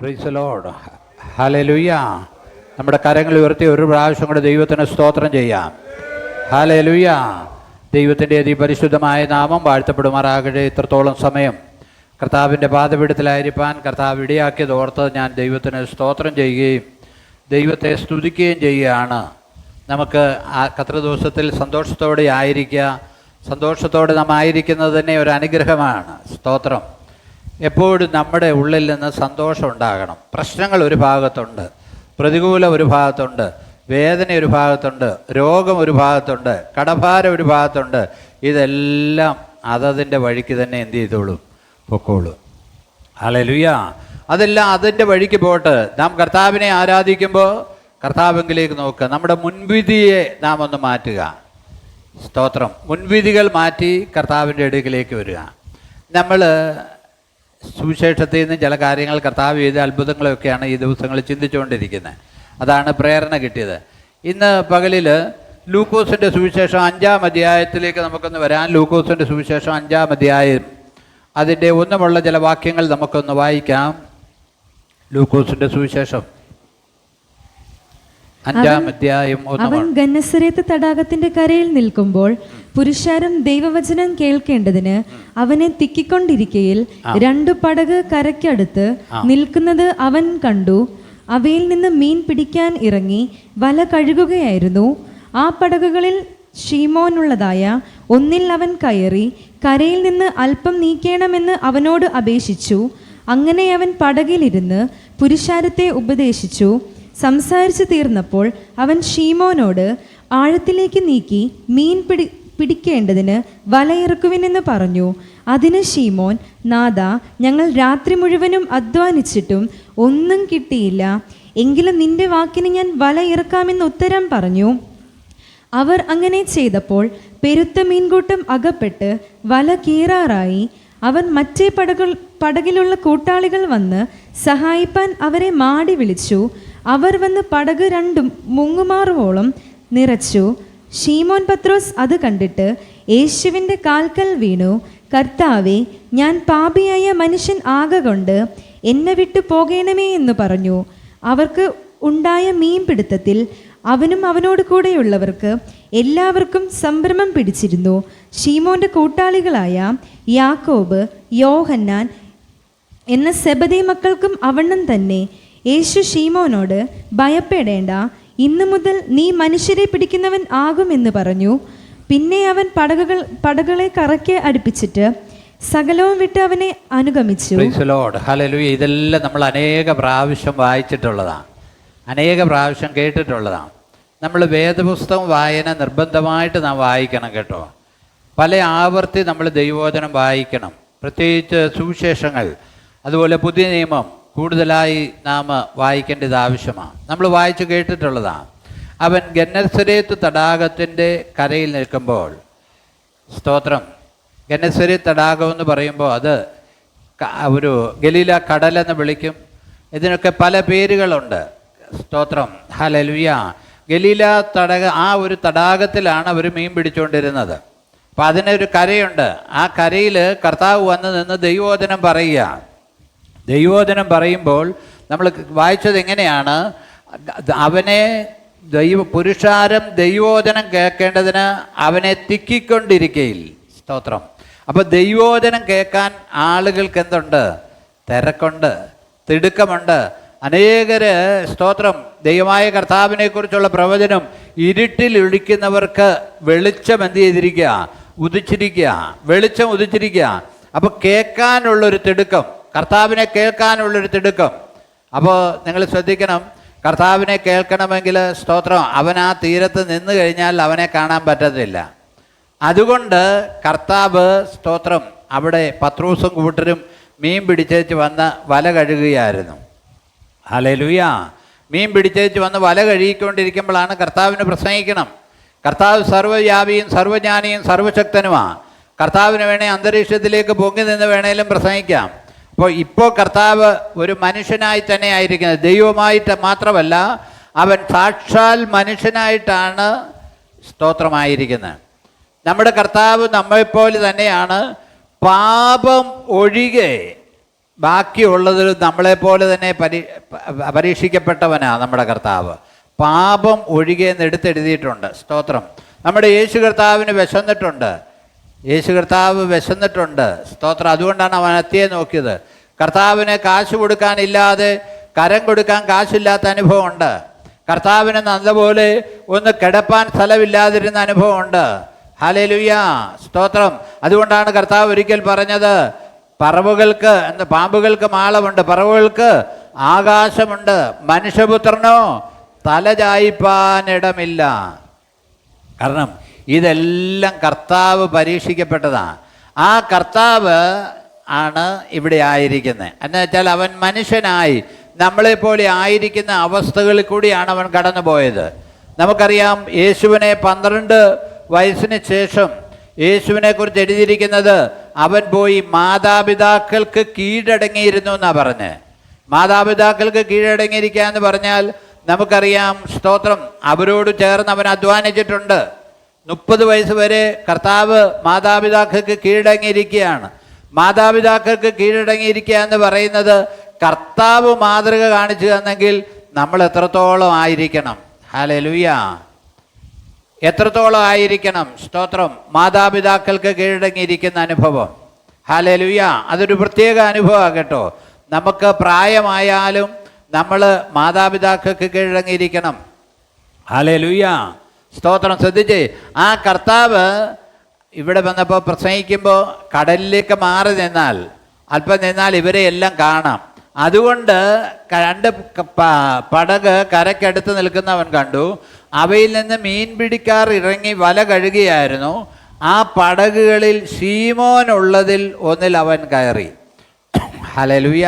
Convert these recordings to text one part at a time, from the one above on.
Price load ഹലലുയ്യ നമ്മുടെ കരങ്ങൾ ഉയർത്തി ഒരു പ്രാവശ്യം കൂടെ ദൈവത്തിന് സ്തോത്രം ചെയ്യാം. ഹലലുയ്യ ദൈവത്തിന്റെ അതിപരിശുദ്ധമായ നാമം വാഴ്ത്തപ്പെടുമാറാകട്ടെ. ഇത്രത്തോളം സമയം കർത്താവിന്റെ പാതപീഠത്തിലായിരിക്കാൻ കർത്താവ് ഇടയാക്കിയത് ഓർത്ത് ഞാൻ ദൈവത്തിന് സ്തോത്രം ചെയ്യുകയും ദൈവത്തെ സ്തുതിക്കുകയും ചെയ്യുകയാണ്. നമുക്ക് ആ കത്ര ദിവസത്തിൽ സന്തോഷത്തോടെ ആയിരിക്കുക. സന്തോഷത്തോടെ നാം ആയിരിക്കുന്നത് തന്നെ ഒരു അനുഗ്രഹമാണ്. സ്തോത്രം. എപ്പോഴും നമ്മുടെ ഉള്ളിൽ നിന്ന് സന്തോഷം ഉണ്ടാകണം. പ്രശ്നങ്ങൾ ഒരു ഭാഗത്തുണ്ട്. പ്രതികൂലം ഒരു ഭാഗത്തുണ്ട്. വേദന ഒരു ഭാഗത്തുണ്ട്. രോഗം ഒരു ഭാഗത്തുണ്ട്. കടഭാരം ഒരു ഭാഗത്തുണ്ട്. ഇതെല്ലാം അതതിന്റെ വഴിക്ക് തന്നെ എന്ത് ചെയ്തോളും? പൊക്കോളൂ. അളലുയ അതെല്ലാം അതിന്റെ വഴിക്ക് പോട്ട് നാം കർത്താവിനെ ആരാധിക്കുമ്പോൾ കർത്താവെങ്കിലേക്ക് നോക്കുക. നമ്മുടെ മുൻവിധിയെ നാം ഒന്ന് മാറ്റുക. സ്തോത്രം. മുൻവിധികൾ മാറ്റി കർത്താവിന്റെ അടുക്കിലേക്ക് വരിക. നമ്മൾ സുവിശേഷത്തിൽ നിന്ന് ചില കാര്യങ്ങൾ കർത്താവ് ചെയ്ത അത്ഭുതങ്ങളൊക്കെയാണ് ഈ ദിവസങ്ങളിൽ ചിന്തിച്ചുകൊണ്ടിരിക്കുന്നത്. അതാണ് പ്രേരണ കിട്ടിയത്. ഇന്ന് പകലിൽ ലൂക്കോസിന്റെ സുവിശേഷം അഞ്ചാം അധ്യായത്തിലേക്ക് നമുക്കൊന്ന് വരാൻ ലൂക്കോസിന്റെ സുവിശേഷം അഞ്ചാം അധ്യായം. അതിന്റെ ഒന്നുമുള്ള ചില വാക്യങ്ങൾ നമുക്കൊന്ന് വായിക്കാം. ലൂക്കോസിന്റെ സുവിശേഷം അഞ്ചാം അധ്യായം അവൻ ഗന്നസരേത്ത് തടാകത്തിന്റെ കരയിൽ നിൽക്കുമ്പോൾ പുരുഷാരം ദൈവവചനം കേൾക്കേണ്ടതിന് അവനെ തിക്കിക്കൊണ്ടിരിക്കയിൽ രണ്ടു പടക് കരയ്ക്കടുത്ത് നിൽക്കുന്നത് അവൻ കണ്ടു. അവയിൽ നിന്ന് മീൻ പിടിക്കാൻ ഇറങ്ങി വല കഴുകുകയായിരുന്നു. ആ പടകുകളിൽ ഷീമോനുള്ളതായ ഒന്നിൽ അവൻ കയറി കരയിൽ നിന്ന് അല്പം നീക്കേണമെന്ന് അവനോട് അപേക്ഷിച്ചു. അങ്ങനെ അവൻ പടകിലിരുന്ന് പുരുഷാരത്തെ ഉപദേശിച്ചു. സംസാരിച്ചു തീർന്നപ്പോൾ അവൻ ഷീമോനോട് ആഴത്തിലേക്ക് നീക്കി മീൻ പിടി പിടിക്കേണ്ടതിന് വലയിറക്കുവിനെന്ന് പറഞ്ഞു. അതിന് ഷീമോൻ നാദ ഞങ്ങൾ രാത്രി മുഴുവനും അധ്വാനിച്ചിട്ടും ഒന്നും കിട്ടിയില്ല. എങ്കിലും നിന്റെ വാക്കിന് ഞാൻ വല ഇറക്കാമെന്ന് ഉത്തരം പറഞ്ഞു. അവർ അങ്ങനെ ചെയ്തപ്പോൾ പെരുത്ത മീൻകൂട്ടം അകപ്പെട്ട് വല കീറാറായി. അവൻ മറ്റേ പടകൾ പടകിലുള്ള കൂട്ടാളികൾ വന്ന് സഹായിപ്പാൻ അവരെ മാടി വിളിച്ചു. അവർ വന്ന് പടക് രണ്ടും മുങ്ങുമാറുവോളം നിറച്ചു. ഷീമോൻ പത്രോസ് അത് കണ്ടിട്ട് യേശുവിന്റെ കാൽക്കൽ വീണു. കർത്താവെ ഞാൻ പാപിയായ മനുഷ്യൻ ആകകൊണ്ട് എന്നെ വിട്ടു പോകേണമേ എന്ന് പറഞ്ഞു. അവർക്ക് ഉണ്ടായ മീൻ പിടുത്തത്തിൽ അവനും അവനോട് കൂടെയുള്ളവർക്ക് എല്ലാവർക്കും സംഭ്രമം പിടിച്ചിരുന്നു. ഷീമോന്റെ കൂട്ടാളികളായ യാക്കോബ് യോഹന്നാൻ എന്ന സെബദി മക്കൾക്കും അവണ്ണം തന്നെ. യേശു ഷീമോനോട് ഭയപ്പെടേണ്ട. ഇന്നു മുതൽ നീ മനുഷ്യരെ പിടിക്കുന്നവൻ ആകുമെന്ന് പറഞ്ഞു. പിന്നെ അവൻ പടകുകൾ പടകളെ കറക്കെ അടുപ്പിച്ചിട്ട് സകലവും വിട്ട് അവനെ അനുഗമിച്ചു. ഹല്ലേലൂയ ഇതെല്ലാം നമ്മൾ അനേക പ്രാവശ്യം വായിച്ചിട്ടുള്ളതാണ്. അനേക പ്രാവശ്യം കേട്ടിട്ടുള്ളതാണ്. നമ്മൾ വേദപുസ്തകം വായന നിർബന്ധമായിട്ട് നാം വായിക്കണം കേട്ടോ. പല ആവർത്തി നമ്മൾ ദൈവോചനം വായിക്കണം. പ്രത്യേകിച്ച് സുവിശേഷങ്ങൾ അതുപോലെ പുതിയ നിയമം കൂടുതലായി നാം വായിക്കേണ്ടത് ആവശ്യമാണ്. നമ്മൾ വായിച്ചു കേട്ടിട്ടുള്ളതാണ്. അവൻ ഗന്നസരേത്ത് തടാകത്തിന്റെ കരയിൽ നിൽക്കുമ്പോൾ സ്തോത്രം. ഗന്നസരി തടാകം എന്ന് പറയുമ്പോൾ അത് ഒരു ഗലീല കടലെന്ന് വിളിക്കും. ഇതിനൊക്കെ പല പേരുകളുണ്ട്. സ്തോത്രം. ഹലലുയ ഗലീല തടക ആ ഒരു തടാകത്തിലാണ് അവർ മീൻ പിടിച്ചുകൊണ്ടിരുന്നത്. അപ്പം അതിനൊരു കരയുണ്ട്. ആ കരയിൽ കർത്താവ് വന്ന് നിന്ന് ദൈവോധനം പറയുക ദൈവോധനം പറയുമ്പോൾ നമ്മൾ വായിച്ചത് എങ്ങനെയാണ്? അവനെ ദൈവ പുരുഷാരം ദൈവോധനം കേൾക്കേണ്ടതിന് അവനെ തിക്കിക്കൊണ്ടിരിക്കയിൽ. സ്തോത്രം. അപ്പോൾ ദൈവോധനം കേൾക്കാൻ ആളുകൾക്ക് എന്തുണ്ട്? തിരക്കുണ്ട് തിടുക്കമുണ്ട്. അനേകര് സ്തോത്രം. ദൈവമായ കർത്താവിനെക്കുറിച്ചുള്ള പ്രവചനം ഇരുട്ടിൽ ഒഴിക്കുന്നവർക്ക് വെളിച്ചം എന്ത് ചെയ്തിരിക്കുക? ഉദിച്ചിരിക്കുക. വെളിച്ചം ഉദിച്ചിരിക്കുക. അപ്പോൾ കേൾക്കാനുള്ളൊരു തിടുക്കം. കർത്താവിനെ കേൾക്കാനുള്ളൊരു തിടുക്കം. അപ്പോൾ നിങ്ങൾ ശ്രദ്ധിക്കണം കർത്താവിനെ കേൾക്കണമെങ്കിൽ സ്തോത്രം. അവൻ ആ തീരത്ത് നിന്ന് കഴിഞ്ഞാൽ അവനെ കാണാൻ പറ്റത്തില്ല. അതുകൊണ്ട് കർത്താവ് സ്തോത്രം. അവിടെ പത്രൂസും കൂട്ടരും മീൻ പിടിച്ചേച്ച് വന്ന് വല കഴുകുകയായിരുന്നു. ഹലലുയ മീൻ പിടിച്ചേച്ച് വന്ന് വല കഴുകിക്കൊണ്ടിരിക്കുമ്പോഴാണ് കർത്താവിന് പ്രസംഗിക്കണം. കർത്താവ് സർവവ്യാപിയും സർവജ്ഞാനിയും സർവശക്തനുമാണ് കർത്താവിന് വേണേൽ അന്തരീക്ഷത്തിലേക്ക് പൊങ്ങി നിന്ന് വേണേലും പ്രസംഗിക്കാം. അപ്പോൾ ഇപ്പോൾ കർത്താവ് ഒരു മനുഷ്യനായി തന്നെ ആയിരിക്കുന്നത്. ദൈവമായിട്ട് മാത്രമല്ല അവൻ സാക്ഷാൽ മനുഷ്യനായിട്ടാണ് സ്തോത്രമായിരിക്കുന്നത്. നമ്മുടെ കർത്താവ് നമ്മളെപ്പോലെ തന്നെയാണ്. പാപം ഒഴികെ ബാക്കിയുള്ളതിൽ നമ്മളെപ്പോലെ തന്നെ പരി പരീക്ഷിക്കപ്പെട്ടവനാണ് നമ്മുടെ കർത്താവ്. പാപം ഒഴികെ എന്ന് എടുത്തെഴുതിയിട്ടുണ്ട്. സ്തോത്രം. നമ്മുടെ യേശു കർത്താവിന് വിശന്നിട്ടുണ്ട്. യേശു കർത്താവ് വിശന്നിട്ടുണ്ട്. സ്തോത്രം. അതുകൊണ്ടാണ് അവൻ അത്തിയെ നോക്കിയത്. കർത്താവിന് കാശ് കൊടുക്കാനില്ലാതെ കരം കൊടുക്കാൻ കാശില്ലാത്ത അനുഭവമുണ്ട്. കർത്താവിന് നല്ലപോലെ ഒന്ന് കിടപ്പാൻ സ്ഥലമില്ലാതിരുന്ന അനുഭവമുണ്ട്. ഹലലുയ സ്തോത്രം. അതുകൊണ്ടാണ് കർത്താവ് ഒരിക്കൽ പറഞ്ഞത് പറവുകൾക്ക് എന്ന് പാമ്പുകൾക്ക് മാളമുണ്ട്. പറവുകൾക്ക് ആകാശമുണ്ട്. മനുഷ്യപുത്രനോ തലചായിപ്പാനിടമില്ല കാരണം ഇതെല്ലാം കർത്താവ് പരീക്ഷിക്കപ്പെട്ടതാണ് ആ കർത്താവ് ആണ് ഇവിടെ ആയിരിക്കുന്നത് എന്ന് വെച്ചാൽ അവൻ മനുഷ്യനായി. നമ്മളെപ്പോലെ ആയിരിക്കുന്ന അവസ്ഥകളിൽ കൂടിയാണ് അവൻ കടന്നു പോയത് നമുക്കറിയാം യേശുവിനെ പന്ത്രണ്ട് വയസ്സിന് ശേഷം യേശുവിനെ കുറിച്ച് എഴുതിയിരിക്കുന്നത് അവൻ പോയി മാതാപിതാക്കൾക്ക് കീഴടങ്ങിയിരുന്നു എന്നാണ് പറഞ്ഞ്. മാതാപിതാക്കൾക്ക് കീഴടങ്ങിയിരിക്കുക എന്ന് പറഞ്ഞാൽ നമുക്കറിയാം സ്തോത്രം അവരോട് ചേർന്ന് അവൻ അധ്വാനിച്ചിട്ടുണ്ട്. മുപ്പത് വയസ്സ് വരെ കർത്താവ് മാതാപിതാക്കൾക്ക് കീഴടങ്ങിയിരിക്കുകയാണ്. മാതാപിതാക്കൾക്ക് കീഴടങ്ങിയിരിക്കുക എന്ന് പറയുന്നത് കർത്താവ് മാതൃക കാണിച്ചു തന്നെങ്കിൽ നമ്മൾ എത്രത്തോളം ആയിരിക്കണം. ഹാലലുയ്യ എത്രത്തോളം ആയിരിക്കണം. സ്തോത്രം. മാതാപിതാക്കൾക്ക് കീഴടങ്ങിയിരിക്കുന്ന അനുഭവം. ഹാലലുയ്യ അതൊരു പ്രത്യേക അനുഭവമാണ് കേട്ടോ. നമുക്ക് പ്രായമായാലും നമ്മൾ മാതാപിതാക്കൾക്ക് കീഴടങ്ങിയിരിക്കണം. ഹാലലുയ്യ സ്തോത്രം. ശ്രദ്ധിച്ചേ ആ കർത്താവ് ഇവിടെ വന്നപ്പോൾ പ്രസംഗിക്കുമ്പോൾ കടലിലേക്ക് മാറി നിന്നാൽ അല്പം നിന്നാൽ ഇവരെ എല്ലാം കാണാം. അതുകൊണ്ട് രണ്ട് പടക് കരക്കടുത്ത് നിൽക്കുന്നവൻ കണ്ടു. അവയിൽ നിന്ന് മീൻ പിടിക്കാർ ഇറങ്ങി വല കഴുകിയായിരുന്നു. ആ പടകുകളിൽ ഷീമോനുള്ളതിൽ ഒന്നിൽ അവൻ കയറി. ഹലലുയ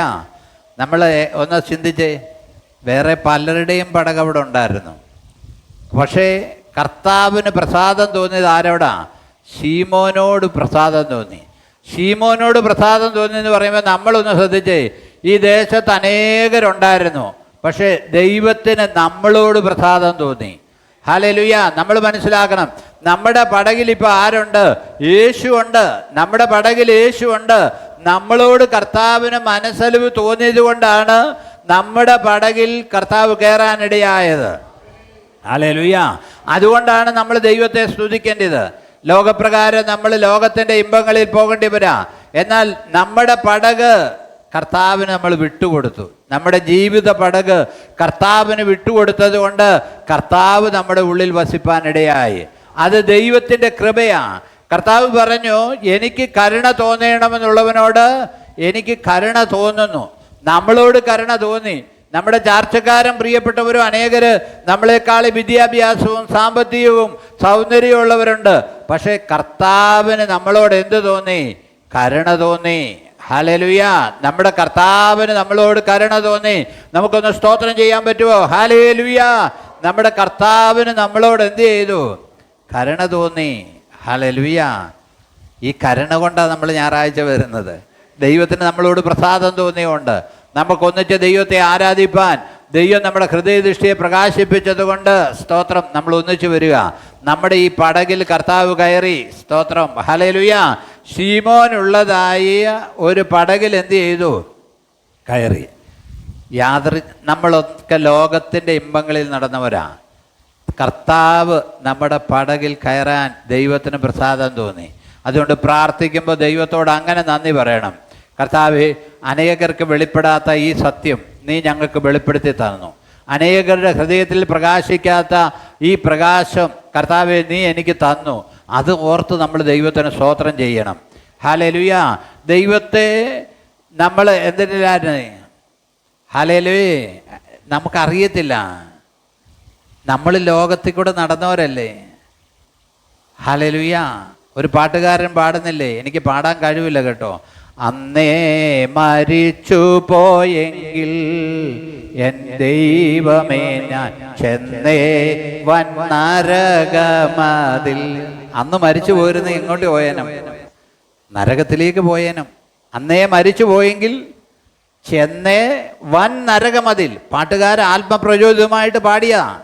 നമ്മൾ ഒന്ന് ചിന്തിച്ചേ വേറെ പലരുടെയും പടക് അവിടെ ഉണ്ടായിരുന്നു. പക്ഷേ കർത്താവിന് പ്രസാദം തോന്നിയത് ആരോടാ ഷീമോനോട് പ്രസാദം തോന്നി. ഷീമോനോട് പ്രസാദം തോന്നി എന്ന് പറയുമ്പോൾ നമ്മളൊന്ന് ശ്രദ്ധിച്ചേ ഈ ദേശത്ത് അനേകരുണ്ടായിരുന്നു പക്ഷേ ദൈവത്തിന് നമ്മളോട് പ്രസാദം തോന്നി. ഹലലുയ നമ്മൾ മനസ്സിലാക്കണം നമ്മുടെ പടകിൽ ഇപ്പോൾ ആരുണ്ട്? യേശു ഉണ്ട്. നമ്മുടെ പടകിൽ യേശു ഉണ്ട്. നമ്മളോട് കർത്താവിന് മനസ്സലിവ് തോന്നിയത് കൊണ്ടാണ് നമ്മുടെ പടകിൽ കർത്താവ് കയറാനിടയായത് അലേലുയ്യ അതുകൊണ്ടാണ് നമ്മൾ ദൈവത്തെ സ്തുതിക്കേണ്ടത്. ലോകപ്രകാരം നമ്മൾ ലോകത്തിന്റെ ഇമ്പങ്ങളിൽ പോകേണ്ടി വരാ. എന്നാൽ നമ്മുടെ പടക് കർത്താവിന് നമ്മൾ വിട്ടുകൊടുത്തു. നമ്മുടെ ജീവിത പടക് കർത്താവിന് വിട്ടുകൊടുത്തത് കൊണ്ട് കർത്താവ് നമ്മുടെ ഉള്ളിൽ വസിപ്പാനിടയായി. അത് ദൈവത്തിന്റെ കൃപയാണ് കർത്താവ് പറഞ്ഞു എനിക്ക് കരുണ തോന്നണമെന്നുള്ളവനോട് എനിക്ക് കരുണ തോന്നുന്നു. നമ്മളോട് കരുണ തോന്നി. നമ്മുടെ ചാർച്ചക്കാരൻ പ്രിയപ്പെട്ടവരും അനേകര് നമ്മളെക്കാൾ വിദ്യാഭ്യാസവും സാമ്പത്തികവും സൗന്ദര്യമുള്ളവരുണ്ട്. പക്ഷേ കർത്താവിന് നമ്മളോട് എന്ത് തോന്നി? കരുണ തോന്നി. ഹാലലുയ നമ്മുടെ കർത്താവിന് നമ്മളോട് കരുണ തോന്നി. നമുക്കൊന്ന് സ്തോത്രം ചെയ്യാൻ പറ്റുമോ ഹാലേലുയ നമ്മുടെ കർത്താവിന് നമ്മളോട് എന്ത് ചെയ്തു? കരുണ തോന്നി. ഹാലലുയ ഈ കരുണ കൊണ്ടാണ് നമ്മൾ ഞായറാഴ്ച വരുന്നത്. ദൈവത്തിന് നമ്മളോട് പ്രസാദം തോന്നിയുകൊണ്ട് നമുക്കൊന്നിച്ച് ദൈവത്തെ ആരാധിപ്പാൻ. ദൈവം നമ്മുടെ ഹൃദയദൃഷ്ടിയെ പ്രകാശിപ്പിച്ചതുകൊണ്ട് സ്തോത്രം. നമ്മൾ ഒന്നിച്ചു വരിക. നമ്മുടെ ഈ പടകിൽ കർത്താവ് കയറി. സ്തോത്രം. ഹലലുയ ഷീമോനുള്ളതായ ഒരു പടകിൽ എന്ത് ചെയ്തു? കയറി. യാതൊരു നമ്മളൊക്കെ ലോകത്തിന്റെ ഇമ്പങ്ങളിൽ നടന്നവരാ. കർത്താവ് നമ്മുടെ പടകിൽ കയറാൻ ദൈവത്തിന് പ്രസാദം തോന്നി. അതുകൊണ്ട് പ്രാർത്ഥിക്കുമ്പോൾ ദൈവത്തോട് അങ്ങനെ നന്ദി പറയണം. കർത്താവെ അനേകർക്ക് വെളിപ്പെടാത്ത ഈ സത്യം നീ ഞങ്ങൾക്ക് വെളിപ്പെടുത്തി തന്നു. അനേകരുടെ ഹൃദയത്തിൽ പ്രകാശിക്കാത്ത ഈ പ്രകാശം കർത്താവ് നീ എനിക്ക് തന്നു. അത് ഓർത്ത് നമ്മൾ ദൈവത്തിന് സ്തോത്രം ചെയ്യണം. ഹലലുയ ദൈവത്തെ നമ്മൾ എന്തിനാണ് ഹലലുയേ നമുക്കറിയത്തില്ല. നമ്മൾ ലോകത്തിൽ കൂടെ നടന്നവരല്ലേ? ഹലലുയ ഒരു പാട്ടുകാരൻ പാടുന്നില്ലേ? എനിക്ക് പാടാൻ കഴിവില്ല കേട്ടോ. അന്നേ മരിച്ചു പോയെങ്കിൽ എൻ ദൈവമേ ഞാൻ ചെന്നേ വൻ നരകമതിൽ. അന്ന് മരിച്ചു പോയിരുന്ന ഇങ്ങോട്ട് പോയേനും? നരകത്തിലേക്ക് പോയേനും. അന്നേ മരിച്ചു പോയെങ്കിൽ ചെന്നേ വൻ നരകമതിൽ. പാട്ടുകാർ ആത്മപ്രചോദിതമായിട്ട് പാടിയതാ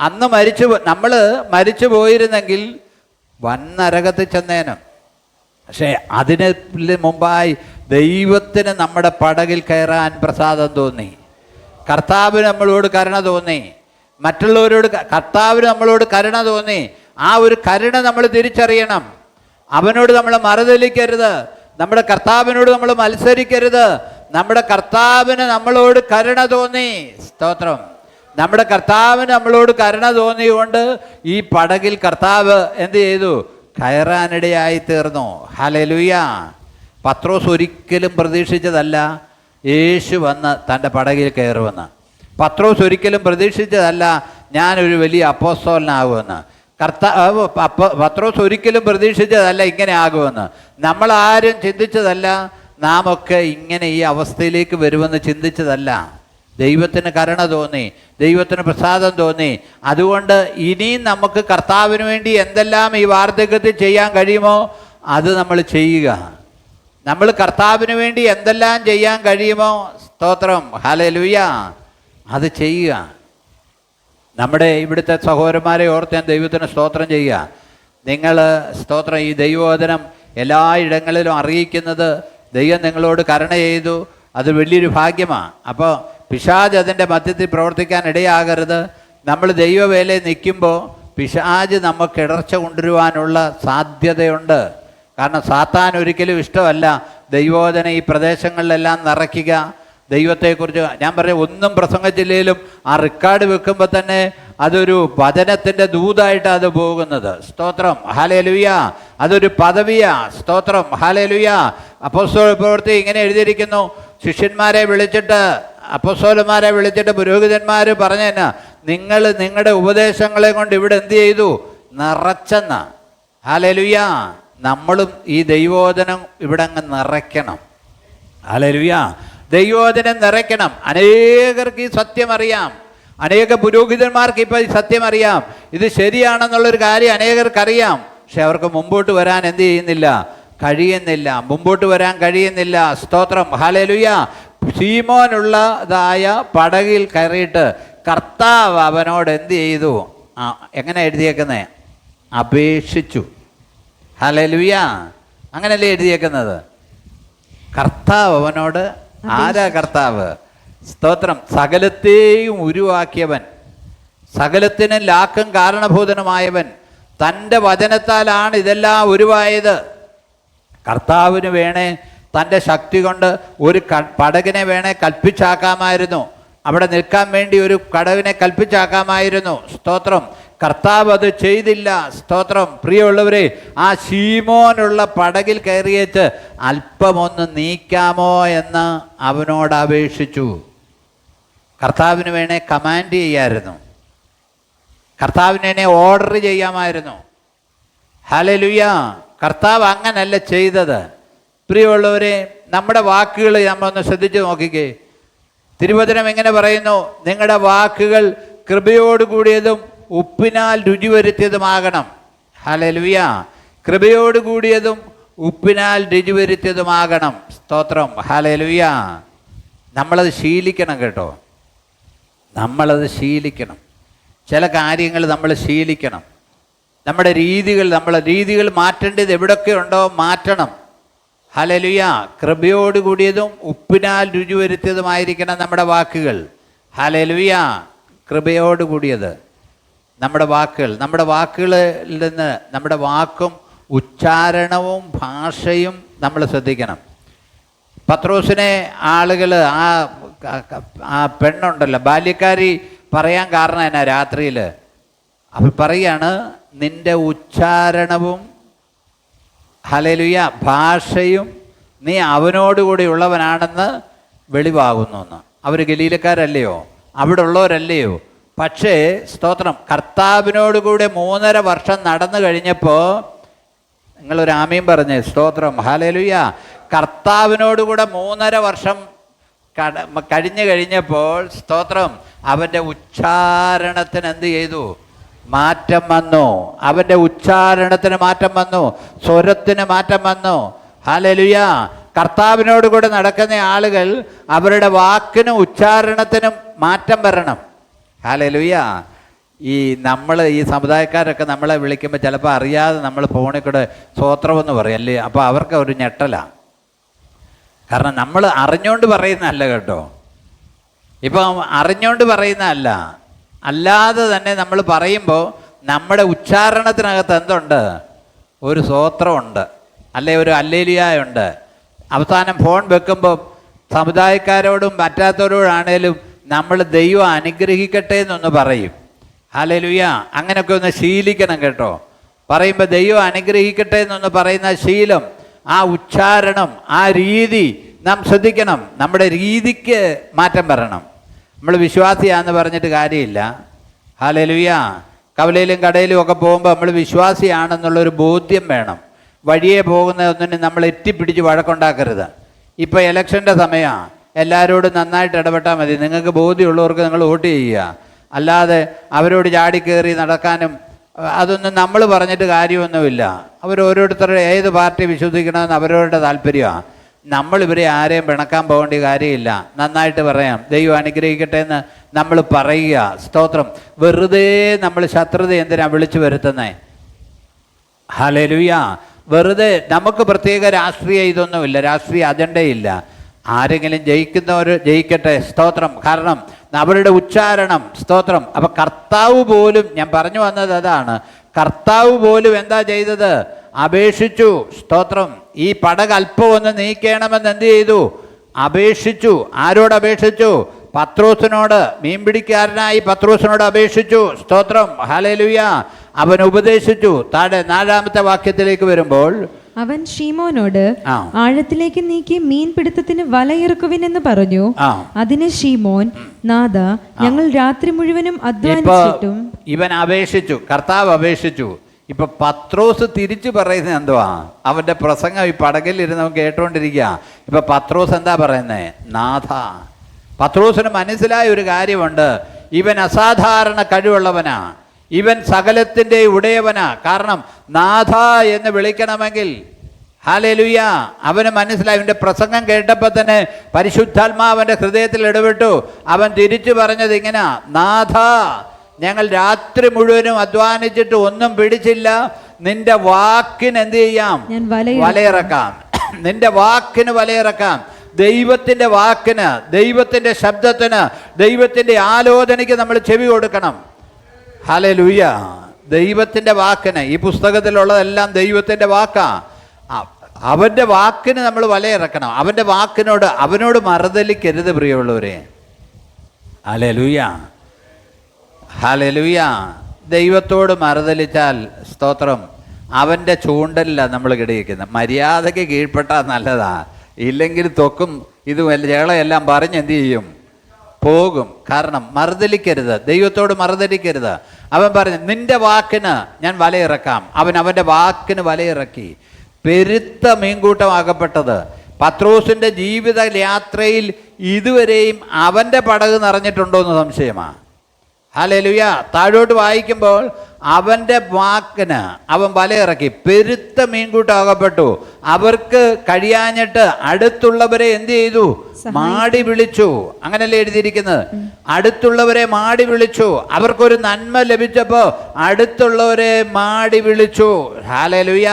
അന്ന് മരിച്ചു നമ്മൾ മരിച്ചു പോയിരുന്നെങ്കിൽ വൻ നരകത്തിൽ ചെന്നേനും. പക്ഷേ അതിന് മുമ്പായി ദൈവത്തിന് നമ്മുടെ പടകിൽ കയറാൻ പ്രസാദം തോന്നി. കർത്താവിന് നമ്മളോട് കരുണ തോന്നി. മറ്റുള്ളവരോട് കർത്താവ് കർത്താവിന് നമ്മളോട് കരുണ തോന്നി. ആ ഒരു കരുണ നമ്മൾ തിരിച്ചറിയണം. അവനോട് നമ്മൾ മറുതലിക്കരുത്. നമ്മുടെ കർത്താവിനോട് നമ്മൾ മത്സരിക്കരുത്. നമ്മുടെ കർത്താവിന് നമ്മളോട് കരുണ തോന്നി. സ്തോത്രം. നമ്മുടെ കർത്താവിന് നമ്മളോട് കരുണ തോന്നിയുകൊണ്ട് ഈ പടകിൽ കർത്താവ് എന്ത് ചെയ്തു? കയറാനിടയായി തീർന്നു. ഹലലുയ പത്രോസ് ഒരിക്കലും പ്രതീക്ഷിച്ചതല്ല യേശു വന്ന് തന്റെ പടകിൽ കയറുമെന്ന്. പത്രോസ് ഒരിക്കലും പ്രതീക്ഷിച്ചതല്ല ഞാനൊരു വലിയ അപ്പോസ്തോലനാകുമെന്ന്. കർത്താവ് പത്രോസ് ഒരിക്കലും പ്രതീക്ഷിച്ചതല്ല ഇങ്ങനെ ആകുമെന്ന്. നമ്മൾ ആരും ചിന്തിച്ചതല്ല നാം ഒക്കെ ഇങ്ങനെ ഈ അവസ്ഥയിലേക്ക് വരുമെന്ന് ചിന്തിച്ചതല്ല. ദൈവത്തിന് കരുണ തോന്നി ദൈവത്തിന് പ്രസാദം തോന്നി. അതുകൊണ്ട് ഇനിയും നമുക്ക് കർത്താവിന് വേണ്ടി എന്തെല്ലാം ഈ വാർദ്ധക്യത്തിൽ ചെയ്യാൻ കഴിയുമോ അത് നമ്മൾ ചെയ്യുക. നമ്മൾ കർത്താവിന് വേണ്ടി എന്തെല്ലാം ചെയ്യാൻ കഴിയുമോ സ്തോത്രം ഹലലുയ അത് ചെയ്യുക. നമ്മുടെ ഇവിടുത്തെ സഹോദരന്മാരെ ഓർത്ത് ഞാൻ ദൈവത്തിന് സ്തോത്രം ചെയ്യുക. നിങ്ങൾ സ്തോത്രം ഈ ദൈവവചനം എല്ലാ ഇടങ്ങളിലും അറിയിക്കുന്നത് ദൈവം നിങ്ങളോട് കരുണ ചെയ്തു. അത് വലിയൊരു ഭാഗ്യമാണ് അപ്പോൾ പിശാജ് അതിന്റെ മധ്യത്തിൽ പ്രവർത്തിക്കാൻ ഇടയാകരുത്. നമ്മൾ ദൈവവേലയിൽ നിൽക്കുമ്പോൾ പിശാജ് നമുക്ക് ഇടർച്ച കൊണ്ടുവരുവാനുള്ള സാധ്യതയുണ്ട്. കാരണം സാത്താൻ ഒരിക്കലും ഇഷ്ടമല്ല ദൈവോധന ഈ പ്രദേശങ്ങളിലെല്ലാം നിറയ്ക്കുക. ദൈവത്തെക്കുറിച്ച് ഞാൻ പറഞ്ഞ ഒന്നും പ്രസംഗിച്ചില്ലെങ്കിലും ആ റെക്കോർഡ് വെക്കുമ്പോൾ തന്നെ അതൊരു വചനത്തിന്റെ ദൂതായിട്ടാണ് അത് പോകുന്നത്. സ്തോത്രം. ഹാലേലുയ അതൊരു പദവിയാ. സ്തോത്രം. ഹാലേലുയ അപ്പോസ്തല പ്രവൃത്തി ഇങ്ങനെ എഴുതിയിരിക്കുന്നു. ശിഷ്യന്മാരെ വിളിച്ചിട്ട് അപ്പസ്തോലന്മാരെ വിളിച്ചിട്ട് പുരോഹിതന്മാർ പറഞ്ഞെന്നാ നിങ്ങൾ നിങ്ങളുടെ ഉപദേശങ്ങളെ കൊണ്ട് ഇവിടെ എന്ത് ചെയ്തു? നിറച്ചെന്ന. ഹാലലുയാ നമ്മളും ഈ ദൈവോധനം ഇവിടെ അങ്ങ് നിറയ്ക്കണം. ഹാലലുയാ ദൈവോധനം നിറയ്ക്കണം. അനേകർക്ക് ഈ സത്യം അറിയാം. അനേക പുരോഹിതന്മാർക്ക് ഇപ്പോൾ ഈ സത്യം അറിയാം. ഇത് ശരിയാണെന്നുള്ളൊരു കാര്യം അനേകർക്ക് അറിയാം പക്ഷെ അവർക്ക് മുമ്പോട്ട് വരാൻ എന്ത് ചെയ്യുന്നില്ല? കഴിയുന്നില്ല. മുമ്പോട്ട് വരാൻ കഴിയുന്നില്ല. സ്തോത്രം. ഹാലേലുയ സീമോനുള്ളതായ പടകിൽ കയറിയിട്ട് കർത്താവ് അവനോട് എന്ത് ചെയ്തു? ആ എങ്ങനെ എഴുതിയേക്കുന്നേ? അപേക്ഷിച്ചു. ഹലലുയ അങ്ങനല്ലേ എഴുതിയേക്കുന്നത്? കർത്താവ് അവനോട് ആരാ കർത്താവ്? സ്തോത്രം. സകലത്തെയും ഉരുവാക്കിയവൻ. സകലത്തിനും ലാക്കും കാരണഭൂതനുമായവൻ. തന്റെ വചനത്താലാണ് ഇതെല്ലാം ഉരുവായത്. കർത്താവിന് വേണേ തന്റെ ശക്തി കൊണ്ട് ഒരു പടകിനെ വേണേ കൽപ്പിച്ചാക്കാമായിരുന്നു. അവിടെ നിൽക്കാൻ വേണ്ടി ഒരു കടവിനെ കൽപ്പിച്ചാക്കാമായിരുന്നു. സ്തോത്രം. കർത്താവ് അത് ചെയ്തില്ല. സ്തോത്രം. പ്രിയമുള്ളവരെ ആ ശീമോനുള്ള പടകിൽ കയറിയേച്ച് അല്പമൊന്ന് നീക്കാമോ എന്ന് അവനോട് അപേക്ഷിച്ചു. കർത്താവിന് വേണേ കമാൻഡ് ചെയ്യായിരുന്നു. കർത്താവിനെ ഓർഡർ ചെയ്യാമായിരുന്നു. ഹലലുയ കർത്താവ് അങ്ങനല്ല ചെയ്തത്. പ്രിയമുള്ളവരെ നമ്മുടെ വാക്കുകൾ നമ്മളൊന്ന് ശ്രദ്ധിച്ചു നോക്കിക്കേ. തിരുവചനം എങ്ങനെ പറയുന്നു? നിങ്ങളുടെ വാക്കുകൾ കൃപയോടുകൂടിയതും ഉപ്പിനാൽ രുചി വരുത്തിയതുമാകണം. ഹലലുയ കൃപയോടുകൂടിയതും ഉപ്പിനാൽ രുചി വരുത്തിയതുമാകണം. സ്തോത്രം. ഹലലുയ നമ്മളത് ശീലിക്കണം കേട്ടോ. നമ്മളത് ശീലിക്കണം. ചില കാര്യങ്ങൾ നമ്മൾ ശീലിക്കണം. നമ്മുടെ രീതികൾ നമ്മളെ രീതികൾ മാറ്റേണ്ടത് എവിടെയൊക്കെ ഉണ്ടോ മാറ്റണം. ഹലലുയ കൃപയോട് കൂടിയതും ഉപ്പിനാൽ രുചി വരുത്തിയതുമായിരിക്കണം നമ്മുടെ വാക്കുകൾ. ഹലലുയ കൃപയോട് കൂടിയത് നമ്മുടെ വാക്കുകൾ. നമ്മുടെ വാക്കുകളിൽ നിന്ന് നമ്മുടെ വാക്കും ഉച്ചാരണവും ഭാഷയും നമ്മൾ ശ്രദ്ധിക്കണം. പത്രോസിനെ ആളുകൾ ആ ആ പെണ്ണുണ്ടല്ലോ. ബാല്യക്കാരി പറയാൻ കാരണം എന്നാ രാത്രിയിൽ? അവൾ പറയാണ് നിന്റെ ഉച്ചാരണവും ഹലലുയ ഭാഷയും നീ അവനോടുകൂടി ഉള്ളവനാണെന്ന് വെളിവാകുന്നു എന്ന് അവർ ഗലീലക്കാരല്ലയോ? അവിടെ ഉള്ളവരല്ലയോ പക്ഷേ സ്തോത്രം കർത്താവിനോടുകൂടി മൂന്നര വർഷം നടന്നു കഴിഞ്ഞപ്പോൾ നിങ്ങളൊരു ആമയും പറഞ്ഞേ സ്തോത്രം ഹാലേലുയ കർത്താവിനോടുകൂടെ മൂന്നര വർഷം കഴിഞ്ഞു കഴിഞ്ഞപ്പോൾ സ്തോത്രം അവന്റെ ഉച്ചാരണത്തിന് എന്ത് ചെയ്തു? മാറ്റം വന്നു. അവന്റെ ഉച്ചാരണത്തിന് മാറ്റം വന്നു. സ്വരത്തിന് മാറ്റം വന്നു. ഹാലലുയ കർത്താവിനോട് കൂടെ നടക്കുന്ന ആളുകൾ അവരുടെ വാക്കിനും ഉച്ചാരണത്തിനും മാറ്റം വരണം. ഹാലലുയ ഈ നമ്മൾ ഈ സമുദായക്കാരൊക്കെ നമ്മളെ വിളിക്കുമ്പോൾ ചിലപ്പോൾ അറിയാതെ നമ്മൾ ഫോണിൽ കൂടെ സ്വോത്രമെന്ന് പറയും. അല്ലേ? അപ്പോൾ അവർക്ക് ഒരു ഞെട്ടലാണ് കാരണം നമ്മൾ അറിഞ്ഞുകൊണ്ട് പറയുന്നതല്ല കേട്ടോ. ഇപ്പം അറിഞ്ഞുകൊണ്ട് പറയുന്നതല്ല. അല്ലാതെ തന്നെ നമ്മൾ പറയുമ്പോൾ നമ്മുടെ ഉച്ചാരണത്തിനകത്ത് എന്തുണ്ട്? ഒരു സ്വോത്രമുണ്ട്. അല്ലെ ഒരു അല്ലേലിയായുണ്ട്. അവസാനം ഫോൺ വെക്കുമ്പോൾ സമുദായക്കാരോടും പറ്റാത്തവരോടാണേലും നമ്മൾ ദൈവം അനുഗ്രഹിക്കട്ടെ എന്നൊന്ന് പറയും. ഹല്ലേലൂയ. അങ്ങനെയൊക്കെ ഒന്ന് ശീലിക്കണം കേട്ടോ. പറയുമ്പോൾ ദൈവം അനുഗ്രഹിക്കട്ടെ എന്നൊന്ന് പറയുന്ന ശീലം ആ ഉച്ചാരണം ആ രീതി നാം ശ്രദ്ധിക്കണം. നമ്മുടെ രീതിക്ക് മാറ്റം വരണം. നമ്മൾ വിശ്വാസിയാന്ന് പറഞ്ഞിട്ട് കാര്യമില്ല. ഹാലലുയ കവലയിലും കടയിലും ഒക്കെ പോകുമ്പോൾ നമ്മൾ വിശ്വാസിയാണെന്നുള്ളൊരു ബോധ്യം വേണം. വഴിയെ പോകുന്ന ഒന്നിനും നമ്മൾ എത്തിപ്പിടിച്ച് വഴക്കുണ്ടാക്കരുത്. ഇപ്പോൾ ഇലക്ഷന്റെ സമയമാണ് എല്ലാവരോടും നന്നായിട്ട് ഇടപെട്ടാൽ മതി. നിങ്ങൾക്ക് ബോധ്യമുള്ളവർക്ക് നിങ്ങൾ വോട്ട് ചെയ്യുക. അല്ലാതെ അവരോട് ചാടിക്കേറി നടക്കാനും അതൊന്നും നമ്മൾ പറഞ്ഞിട്ട് കാര്യമൊന്നുമില്ല. അവരോരോരുത്തരുടെ ഏത് പാർട്ടി വിശ്വസിക്കണമെന്ന് അവരവരുടെ താല്പര്യമാണ് നമ്മൾ ഇവരെ ആരെയും പിണക്കാൻ പോകേണ്ട കാര്യമില്ല. നന്നായിട്ട് പറയാം. ദൈവം അനുഗ്രഹിക്കട്ടെ എന്ന് നമ്മൾ പറയുക. സ്തോത്രം. വെറുതെ നമ്മൾ ശത്രുത എന്തിനാ വിളിച്ചു വരുത്തുന്നേ? ഹലലുയ വെറുതെ നമുക്ക് പ്രത്യേക രാഷ്ട്രീയ ഇതൊന്നുമില്ല. രാഷ്ട്രീയ അജണ്ടയില്ല. ആരെങ്കിലും ജയിക്കുന്നവർ ജയിക്കട്ടെ. സ്തോത്രം. കാരണം അവരുടെ ഉച്ചാരണം സ്തോത്രം. അപ്പം കർത്താവ് പോലും ഞാൻ പറഞ്ഞു വന്നത് അതാണ്. കർത്താവ് പോലും എന്താ ചെയ്തത്? അപേക്ഷിച്ചു. സ്തോത്രം. ഈ പടക് അല്പമൊന്ന് നീക്കണമെന്ന് എന്ത് ചെയ്തു? അപേക്ഷിച്ചു. ആരോട് അപേക്ഷിച്ചു? പത്രോസിനോട്. മീൻപിടിക്കാരനായി പത്രോസിനോട് അപേക്ഷിച്ചു. സ്തോത്രം. ഹലലുയ അവൻ ഉപദേശിച്ചു. താഴെ നാലാമത്തെ വാക്യത്തിലേക്ക് വരുമ്പോൾ അവൻ ഷീമോനോട് ആഴത്തിലേക്ക് നീക്കി മീൻപിടുത്തത്തിന് വലയിറക്കുവിനെന്ന് പറഞ്ഞു. ആ. അതിന് ഷീമോൻ നാദ ഞങ്ങൾ രാത്രി മുഴുവനും അധ്വാനിച്ചിട്ടും ഇവൻ അപേക്ഷിച്ചു. കർത്താവ് അപേക്ഷിച്ചു. ഇപ്പൊ പത്രോസ് തിരിച്ചു പറയുന്നത് എന്തുവാ? അവന്റെ പ്രസംഗം ഈ പടകിലിരുന്ന് അവൻ കേട്ടുകൊണ്ടിരിക്കുക ഇപ്പം പത്രോസ് എന്താ പറയുന്നത് നാഥ. പത്രോസിന് മനസ്സിലായ ഒരു കാര്യമുണ്ട്. ഇവൻ അസാധാരണ കഴിവുള്ളവനാ. ഇവൻ സകലത്തിന്റെ ഉടയവനാ. കാരണം നാഥ എന്ന് വിളിക്കണമെങ്കിൽ ഹാലേലുയ അവന് മനസ്സിലായി. അവന്റെ പ്രസംഗം കേട്ടപ്പോൾ തന്നെ പരിശുദ്ധാത്മാവന്റെ ഹൃദയത്തിൽ ഇടപെട്ടു. അവൻ തിരിച്ചു പറഞ്ഞത് ഇങ്ങനെ. നാഥ ഞങ്ങൾ രാത്രി മുഴുവനും അധ്വാനിച്ചിട്ട് ഒന്നും പിടിച്ചില്ല. നിന്റെ വാക്കിന് എന്ത് ചെയ്യാം? വലയിറക്കാം. നിന്റെ വാക്കിന് വലയിറക്കാം. ദൈവത്തിന്റെ വാക്കിന് ദൈവത്തിന്റെ ശബ്ദത്തിന് ദൈവത്തിന്റെ ആലോചനയ്ക്ക് നമ്മൾ ചെവി കൊടുക്കണം. ഹലലുയ ദൈവത്തിന്റെ വാക്കിന് ഈ പുസ്തകത്തിലുള്ളതെല്ലാം ദൈവത്തിന്റെ വാക്കാ. അ- അവന്റെ വാക്കിന് നമ്മൾ വലയിറക്കണം. അവന്റെ വാക്കിനോട് അവനോട് മറുതലിക്കരുത് പ്രിയമുള്ളവരെ. ഹലലുയ ഹലലുയ ദൈവത്തോട് മറുതലിച്ചാൽ സ്തോത്രം. അവന്റെ ചൂണ്ടലിലാണ് നമ്മൾ കിടയിക്കുന്നത് മര്യാദയ്ക്ക് കീഴ്പ്പെട്ടാൽ നല്ലതാ. ഇല്ലെങ്കിൽ തൊക്കും ഇതും ജകളെല്ലാം പറഞ്ഞ് എന്ത് ചെയ്യും? പോകും. കാരണം മറുതലിക്കരുത്. ദൈവത്തോട് മറുതലിക്കരുത്. അവൻ പറഞ്ഞു നിന്റെ വാക്കിന് ഞാൻ വലയിറക്കാം. അവൻ അവന്റെ വാക്കിന് വലയിറക്കി. പെരുത്ത മീൻകൂട്ടമാകപ്പെട്ടത് പത്രോസിന്റെ ജീവിത യാത്രയിൽ ഇതുവരെയും അവന്റെ പടക് നിറഞ്ഞിട്ടുണ്ടോ എന്ന് സംശയമാണ് ഹലലുയ താഴോട്ട് വായിക്കുമ്പോൾ അവന്റെ വാക്കിന് അവൻ വലയിറക്കി. പെരുത്ത മീൻകൂട്ടാകപ്പെട്ടു അവർക്ക് കഴിയാഞ്ഞിട്ട് അടുത്തുള്ളവരെ എന്ത് ചെയ്തു? മാടി വിളിച്ചു. അങ്ങനല്ലേ എഴുതിയിരിക്കുന്നത്? അടുത്തുള്ളവരെ മാടി വിളിച്ചു. അവർക്കൊരു നന്മ ലഭിച്ചപ്പോൾ അടുത്തുള്ളവരെ മാടി വിളിച്ചു. ഹാലലുയ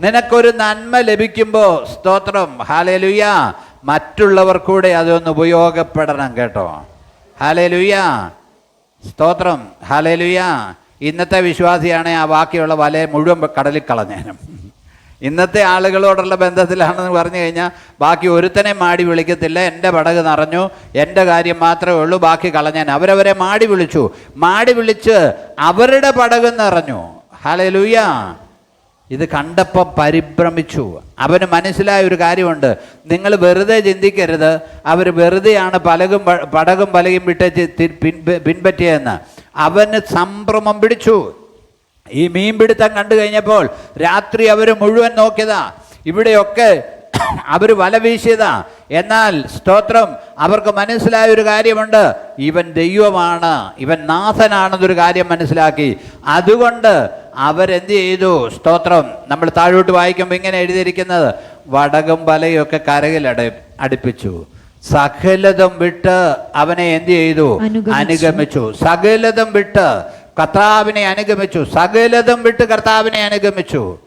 നിനക്കൊരു നന്മ ലഭിക്കുമ്പോൾ സ്തോത്രം. ഹാലലുയ മറ്റുള്ളവർ കൂടെ അതൊന്ന് ഉപയോഗപ്പെടണം കേട്ടോ. ഹാലലുയ സ്തോത്രം. ഹലലുയ ഇന്നത്തെ വിശ്വാസിയാണ് ആ ബാക്കിയുള്ള വലയെ മുഴുവൻ കടലിൽ കളഞ്ഞേനും. ഇന്നത്തെ ആളുകളോടുള്ള ബന്ധത്തിലാണെന്ന് പറഞ്ഞു കഴിഞ്ഞാൽ ബാക്കി ഒരുത്തനെ മാടി വിളിക്കത്തില്ല. എന്റെ പടക് നിറഞ്ഞു. എന്റെ കാര്യം മാത്രമേ ഉള്ളൂ ബാക്കി കളഞ്ഞാൻ അവരവരെ മാടി വിളിച്ചു. മാടി വിളിച്ച് അവരുടെ പടക് നിറഞ്ഞു. ഹലേലുയ ഇത് കണ്ടപ്പോൾ പരിഭ്രമിച്ചു. അവന് മനസ്സിലായ ഒരു കാര്യമുണ്ട്. നിങ്ങൾ വെറുതെ ചിന്തിക്കരുത്. അവർ വെറുതെയാണ് പലകും പടകും പലകും വിട്ട് പിൻപറ്റിയതെന്ന് അവന് സംഭ്രമം പിടിച്ചു. ഈ മീൻ പിടുത്തം കണ്ടു കഴിഞ്ഞപ്പോൾ രാത്രി അവർ മുഴുവൻ നോക്കിയതാ. ഇവിടെയൊക്കെ അവർ വല വീശിയതാ. എന്നാൽ സ്തോത്രം അവർക്ക് മനസ്സിലായ ഒരു കാര്യമുണ്ട്. ഇവൻ ദൈവമാണ്. ഇവൻ നാഥനാണെന്നൊരു കാര്യം മനസ്സിലാക്കി. അതുകൊണ്ട് അവരെന്ത് ചെയ്തു? സ്തോത്രം. നമ്മൾ താഴോട്ട് വായിക്കുമ്പോൾ ഇങ്ങനെ എഴുതിയിരിക്കുന്നത് വടകും വലയൊക്കെ ഒക്കെ കരകിൽ അട അടുപ്പിച്ചു. സകലതും വിട്ട് അവനെ എന്ത് ചെയ്തു? അനുഗമിച്ചു. സകലതും വിട്ട് കർത്താവിനെ അനുഗമിച്ചു. സകലതും വിട്ട് കർത്താവിനെ അനുഗമിച്ചു.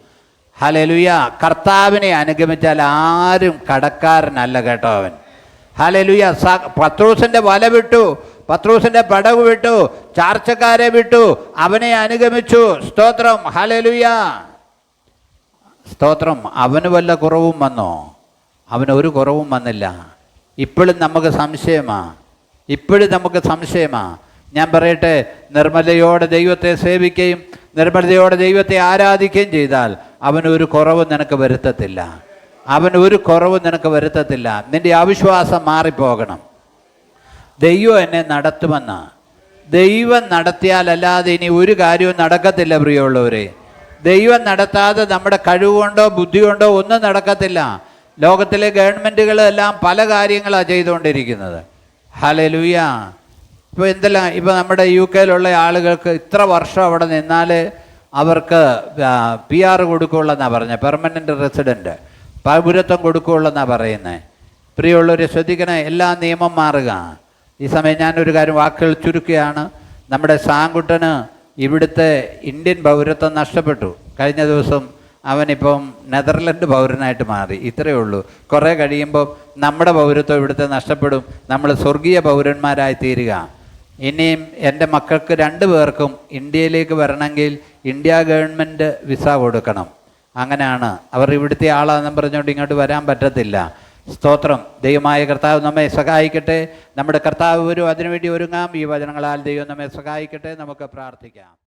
ഹലലുയ കർത്താവിനെ അനുഗമിച്ചാൽ ആരും കടക്കാരനല്ല കേട്ടോ അവൻ. ഹലലുയ പത്രോസിന്റെ വല വിട്ടു. പത്രൂസിന്റെ പടവ് വിട്ടു ചാർച്ചക്കാരെ വിട്ടു അവനെ അനുഗമിച്ചു. സ്തോത്രം ഹലലുയ സ്തോത്രം അവന് വല്ല കുറവും വന്നോ? അവന് ഒരു കുറവും വന്നില്ല. ഇപ്പോഴും നമുക്ക് സംശയമാ. ഇപ്പോഴും നമുക്ക് സംശയമാ. ഞാൻ പറയട്ടെ നിർമ്മലയോടെ ദൈവത്തെ സേവിക്കുകയും നിർമ്മലതയോടെ ദൈവത്തെ ആരാധിക്കുകയും ചെയ്താൽ അവന് ഒരു കുറവ് നിനക്ക് വരുത്തത്തില്ല. അവൻ ഒരു കുറവ് നിനക്ക് വരുത്തത്തില്ല. നിന്റെ അവിശ്വാസം മാറിപ്പോകണം. ദൈവം എന്നെ നടത്തുമെന്ന. ദൈവം നടത്തിയാലല്ലാതെ ഇനി ഒരു കാര്യവും നടക്കത്തില്ല പ്രിയമുള്ളവരെ. ദൈവം നടത്താതെ നമ്മുടെ കഴിവുകൊണ്ടോ ബുദ്ധി കൊണ്ടോ ഒന്നും നടക്കത്തില്ല. ലോകത്തിലെ ഗവൺമെന്റുകളെല്ലാം പല കാര്യങ്ങളാണ് ചെയ്തുകൊണ്ടിരിക്കുന്നത്. ഹലലുയ ഇപ്പോൾ എന്തെല്ലാം ഇപ്പോൾ നമ്മുടെ യു കെയിലുള്ള ആളുകൾക്ക് ഇത്ര വർഷം അവിടെ നിന്നാൽ അവർക്ക് പി ആർ കൊടുക്കുകയുള്ളതെന്നാണ് പറഞ്ഞത് പെർമനന്റ് റെസിഡന്റ് പൗരത്വം കൊടുക്കുകയുള്ളതെന്നാണ് പറയുന്നത് പ്രിയമുള്ളവരെ ശ്രദ്ധിക്കണേ എല്ലാ നിയമം മാറുക. ഈ സമയം ഞാനൊരു കാര്യം വാക്കുകൾ ചുരുക്കുകയാണ്. നമ്മുടെ സാങ്കുട്ടന് ഇവിടുത്തെ ഇന്ത്യൻ പൗരത്വം നഷ്ടപ്പെട്ടു. കഴിഞ്ഞ ദിവസം അവനിപ്പം നെതർലൻഡ് പൗരനായിട്ട് മാറി. ഇത്രയേ ഉള്ളൂ. കുറേ കഴിയുമ്പോൾ നമ്മുടെ പൗരത്വം ഇവിടുത്തെ നഷ്ടപ്പെടും. നമ്മൾ സ്വർഗീയ പൗരന്മാരായി തീരുക. ഇനിയും എന്റെ മക്കൾക്ക് രണ്ടു പേർക്കും ഇന്ത്യയിലേക്ക് വരണമെങ്കിൽ ഇന്ത്യ ഗവൺമെന്റ് വിസ കൊടുക്കണം. അങ്ങനെയാണ്. അവർ ഇവിടുത്തെ ആളാണെന്ന് പറഞ്ഞുകൊണ്ട് ഇങ്ങോട്ട് വരാൻ പറ്റത്തില്ല. സ്തോത്രം. ദൈവമായ കർത്താവ് നമ്മെ സഹായിക്കട്ടെ. നമ്മുടെ കർത്താവ് വരും. അതിനുവേണ്ടി ഒരുങ്ങാം. ഈ വചനങ്ങളാൽ ദൈവം നമ്മെ സഹായിക്കട്ടെ. നമുക്ക് പ്രാർത്ഥിക്കാം.